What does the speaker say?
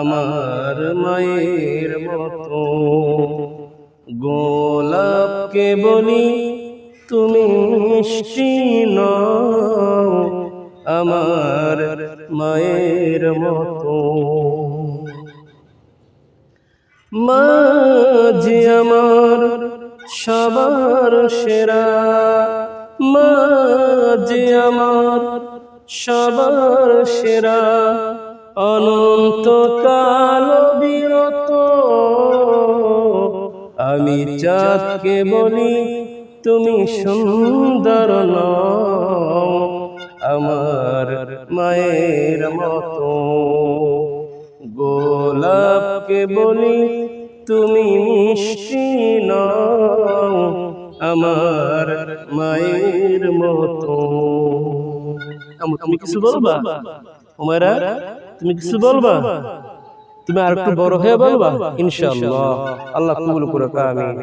আমার মায়ের মতো। গোলাপকে বলি তুমি মিষ্টি আমার মায়ের মতো। মাঝে আমার সবার সেরা। মাঝে আমার সবার সেরা। অনন্ত কাল বিরত। আমি চাঁদকে বলি, তুমি সুন্দর আমার মায়ের মতো। গোলাপকে বলি, তুমি মিষ্টি আমার মায়ের মতো। তুমি কিছু বলবা? তুমি কিছু বলবা? তুমি আর একটু বড় হয়ে বলবা? ইনশাআল্লাহ। আল্লাহ কবুল করুক আমিন।